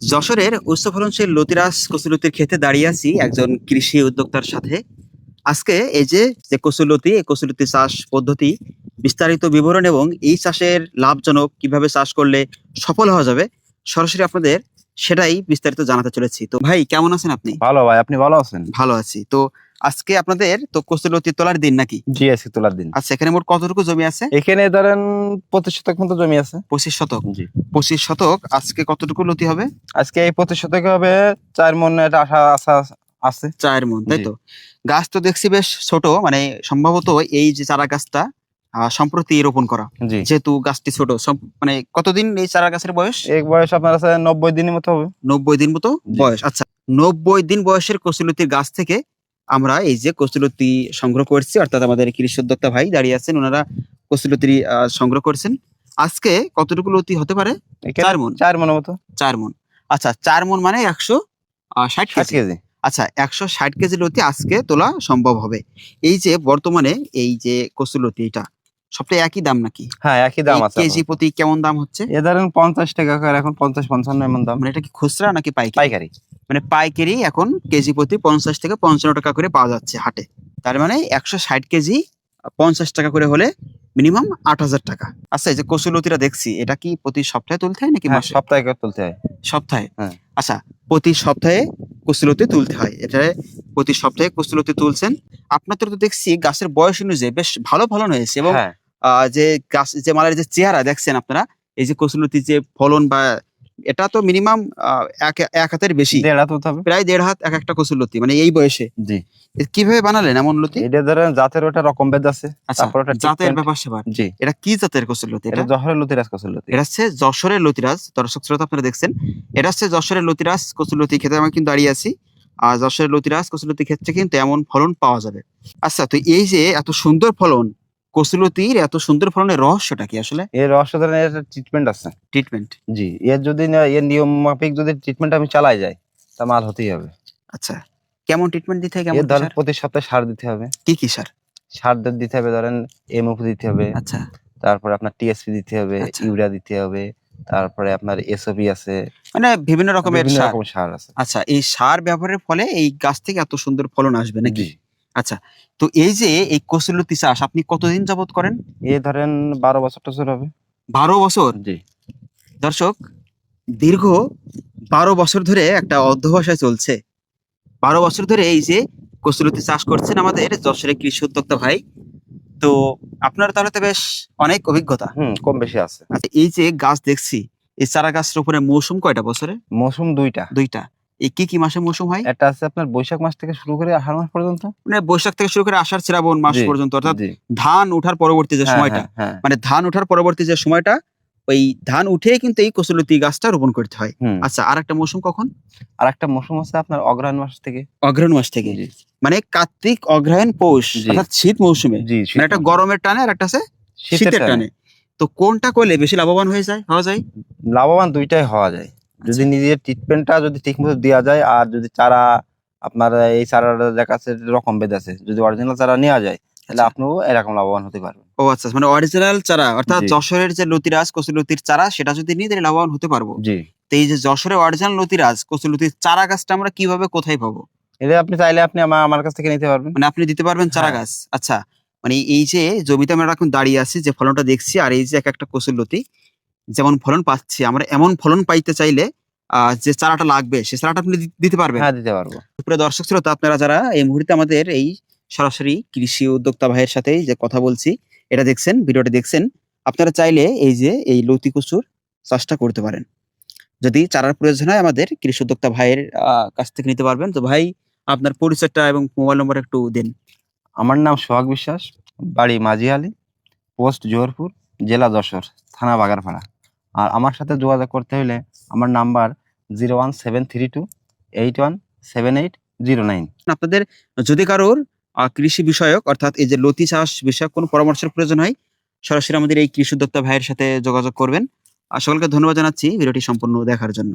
যশোরের উচ্চ ফলনশীল লতিরাস কচুলতির ক্ষেত্রে দাঁড়িয়ে আছি একজন কৃষি উদ্যোক্তার সাথে। আজকে এই যে যে কচুলতি এই কচুলতি চাষ পদ্ধতি বিস্তারিত বিবরণ এবং এই চাষের লাভজনক কীভাবে চাষ করলে সফল হওয়া যাবে সরাসরি আপনাদের সেটাই বিস্তারিত জানাতে চলেছি। তো ভাই কেমন আছেন আপনি? ভালো ভাই আপনি ভালো আছেন? ভালো আছি। তো আজকে আপনাদের তো কচুলতি তোলার দিন নাকি? জি আজকে তোলার দিন। আচ্ছা এখানে মোট কতটুকু জমি আছে? এখানে ধরেন পঁচিশ শতক মতো জমি আছে। পঁচিশ শতক? জি। পঁচিশ শতক আজকে কতটুকু লতি হবে? আজকে এই পঁচিশ শতকে হবে চার মন এটা আশা আশা আছে। চার মন তাই তো? গাছ তো দেখছি বেশ ছোট মানে সম্ভবত এই যে চারা গাছটা সম্প্রতি রোপণ করা। যেহেতু গাছটি ছোট মানে কতদিন এই চারা গাছের বয়স? এক বয়স আপনার আছে নব্বই দিনের মতো হবে। নব্বই দিন মতো বয়স। আচ্ছা নব্বই দিন বয়সের কচুলতির গাছ থেকে আমরা এই যে কচুলতি সংগ্রহ করছি অর্থাৎ আমাদের কৃষি উদ্যোক্তা ভাই দাঁড়িয়ে আছেন ওনারা কচুলতি সংগ্রহ করছেন। আজকে কতটুকু লতি হতে পারে? চার মণ। চার মনের মতো। চার মন। আচ্ছা চার মন মানে একশো ষাট ষাট কেজি। কেজি। আচ্ছা একশো ষাট কেজি লতি আজকে তোলা সম্ভব হবে। এই যে বর্তমানে এই যে কচুলতি এটা সবটাই একই দাম নাকি? হ্যাঁ একই দাম আছে কেজি প্রতি কেমন দাম হচ্ছে? এ ধরেন পঞ্চাশ টাকা করে এখন পঞ্চাশ পঞ্চান্ন এমন দাম। মানে এটা কি খুচরা নাকি পাইকারি? পাইকারি। মানে পাইকারি এখন কেজি প্রতি পঞ্চাশ থেকে পঞ্চান্ন টাকা করে পাওয়া যাচ্ছে হাটে। তার মানে একশো ষাট কেজি পঞ্চাশ টাকা করে হলে মিনিমাম আট হাজার টাকা। আচ্ছা এই যে কচুলতিটা দেখছি এটা কি প্রতি সপ্তাহে তুলতে হয় নাকি হ্যাঁ সপ্তাহে তুলতে হয়। সপ্তাহে? হ্যাঁ। আচ্ছা প্রতি সপ্তাহে কচুলতি তুলতে হয়। এটা প্রতি সপ্তাহে কচুলতি তুলছেন। আপনাদের তো দেখছি গাছের বয়স অনুযায়ী বেশ ভালো ফলন হয়েছে এবং হ্যাঁ। আহ, যে গাছ যে মালের যে চেহারা দেখছেন আপনারা এই যে কচুলতির যে ফলন বা এটা তো মিনিমাম এক হাতের বেশি। দেড় হাত হতে হবে। প্রায় দেড় হাত এক একটা কচুলতি মানে এই বয়সে। জি। কীভাবে বানালেন এমন লতি? এটা ধরেন জাতের ওটা রকম বেদ আছে আচ্ছা তারপর ওটা জাতের ব্যাপার সেবার। জি। এটা কি জাতের কচুলতি এটা এটা? জহরের লতি রাজ লতি। এটা হচ্ছে যশোরের লতিরাজ দর্শক শ্রোতা আপনারা দেখছেন। এটা হচ্ছে যশোরের লতিরাজ কচুলতি খেতে আমি কিন্তু দাঁড়িয়ে আছি। আর যশোরের লতিরাজ কচুলতি ক্ষেত্রে কিন্তু এমন ফলন পাওয়া যাবে। আচ্ছা তো এই যে এত সুন্দর ফলন কচুলতির এত সুন্দর ফলনের রহস্যটা কি আসলে? এর রহস্য ধরেন এর ট্রিটমেন্ট আছে। ট্রিটমেন্ট জি এর যদি না এর নিয়ম মাফিক যদি ট্রিটমেন্ট আমি চালাই যাই তা মাল হতেই হবে। আচ্ছা কেমন ট্রিটমেন্ট দিতে হয় কেমন এর ধরেন সার? প্রতি সপ্তাহে সার দিতে হবে। কি কি সার? সার দ- দিতে হবে ধরেন এমওপি দিতে হবে। আচ্ছা। তারপরে আপনার টিএসপি দিতে হবে আচ্ছা। ইউরিয়া দিতে হবে তারপরে আপনার এসওপি আছে। মানে বিভিন্ন রকমের বিভিন্ন সার। রকমের সার আছে। আচ্ছা এই সার ব্যবহারের ফলে এই গাছ থেকে এত সুন্দর ফলন আসবে নাকি? জি। আচ্ছা তো এই যে এই কচুলতি চাষ আপনি কতদিন যাবত করেন? এ ধরেন বারো বছর টছর হবে। বারো বছর? জি। দর্শক দীর্ঘ বারো বছর ধরে একটা অধ্যবসায় চলছে। বারো বছর ধরে এই যে কচুলতি চাষ করছেন আমাদের যশোরের কৃষি উদ্যোক্তা ভাই। তো আপনার তাহলে তো বেশ অনেক অভিজ্ঞতা। হুম কম বেশি আছে। আচ্ছা এই যে গাছ দেখছি এই চারা গাছের উপরে মৌসুম কয়টা বছরে? মৌসুম দুইটা। দুইটা। এই কি কি মাসে মৌসুম হয় একটা আছে আপনার বৈশাখ মাস থেকে শুরু করে আষাঢ় মাস পর্যন্ত। মানে বৈশাখ থেকে শুরু করে আষাঢ় শ্রাবণ মাস পর্যন্ত অর্থাৎ ধান ওঠার পরবর্তী যে হ্যাঁ, সময়টা হ্যাঁ, হ্যাঁ। মানে ধান ওঠার পরবর্তী যে সময়টা ওই ধান উঠে কিন্তু এই কচুলতি গাছটা রোপণ করতে হয়। আচ্ছা আর একটা মৌসুম কখন? আর একটা মৌসুম আছে আপনার অগ্রহায়ণ মাস থেকে। অগ্রহণ মাস থেকে। মানে কার্তিক অগ্রহায়ণ পৌষ অর্থাৎ শীত মৌসুমে। মানে একটা গরমের টানে আর একটা আছে শীতের টানে। তো কোনটা করলে বেশি লাভবান হয়ে যায় হওয়া যায়? লাভবান দুইটাই হওয়া যায়। যদি নিজের ট্রিটমেন্টটা যদি ঠিক মতো দেওয়া যায় আর যদি চারা আপনার এই চারাটা দেখা যাচ্ছে রকম বেদ আছে যদি অরিজিনাল চারা নেওয়া যায় তাহলে আচ্ছা। আপনিও এরকম লাভবান হতে পারবেন। ও আচ্ছা মানে অরিজিনাল চারা অর্থাৎ যশোরের যে লতিরাজ কচুলতির চারা সেটা যদি নিয়ে তাহলে লাভবান হতে পারব। জি। তো এই যে যশোরের অরিজিনাল লতিরাজ কচুলতির চারা গাছটা আমরা কীভাবে কোথায় পাবো? এটা আপনি চাইলে আপনি আমার আমার কাছ থেকে নিতে পারবেন। মানে আপনি দিতে পারবেন চারা হ্যাঁ। গাছ? আচ্ছা মানে এই যে জমিতে আমরা এখন দাঁড়িয়ে আছি যে ফলনটা দেখছি আর এই যে এক একটা কচুলতি যেমন ফলন পাচ্ছি আমরা এমন ফলন পাইতে চাইলে আহ, যে চারাটা লাগবে সে চারাটা আপনি দিতে পারবেন। হ্যাঁ দিতে পারব। প্রিয় দর্শক শ্রোতা আপনারা যারা এই মুহূর্তে আমাদের এই সরাসরি কৃষি উদ্যোক্তা ভাইয়ের সাথে যে কথা বলছি এটা দেখছেন ভিডিওটা দেখছেন আপনারা চাইলে এই যে এই লতি কচুর চাষটা করতে পারেন। যদি চারার প্রয়োজন হয় আমাদের কৃষি উদ্যোক্তা ভাইয়ের কাছ থেকে নিতে পারবেন। তো ভাই আপনার পরিচয়টা এবং মোবাইল নম্বর একটু দিন। আমার নাম সোহাগ বিশ্বাস বাড়ি মাঝিয়ালি পোস্ট জোহরপুর জেলা যশোর থানা বাগারপাড়া। আর আমার সাথে যোগাযোগ করতে হলে আমার number zero one seven three two eight one seven eight zero nine. আপনাদের যদি কারোর কৃষি বিষয়ক, অর্থাৎ এই যে লতি চাষ বিষয়ক কোনো পরামর্শের প্রয়োজন হয়, সরাসরি আমাদের এই কৃষি উদ্যোক্তা ভাইয়ের সাথে যোগাযোগ করবেন। আর সকলকে ধন্যবাদ জানাচ্ছি ভিডিওটি সম্পূর্ণ দেখার জন্য।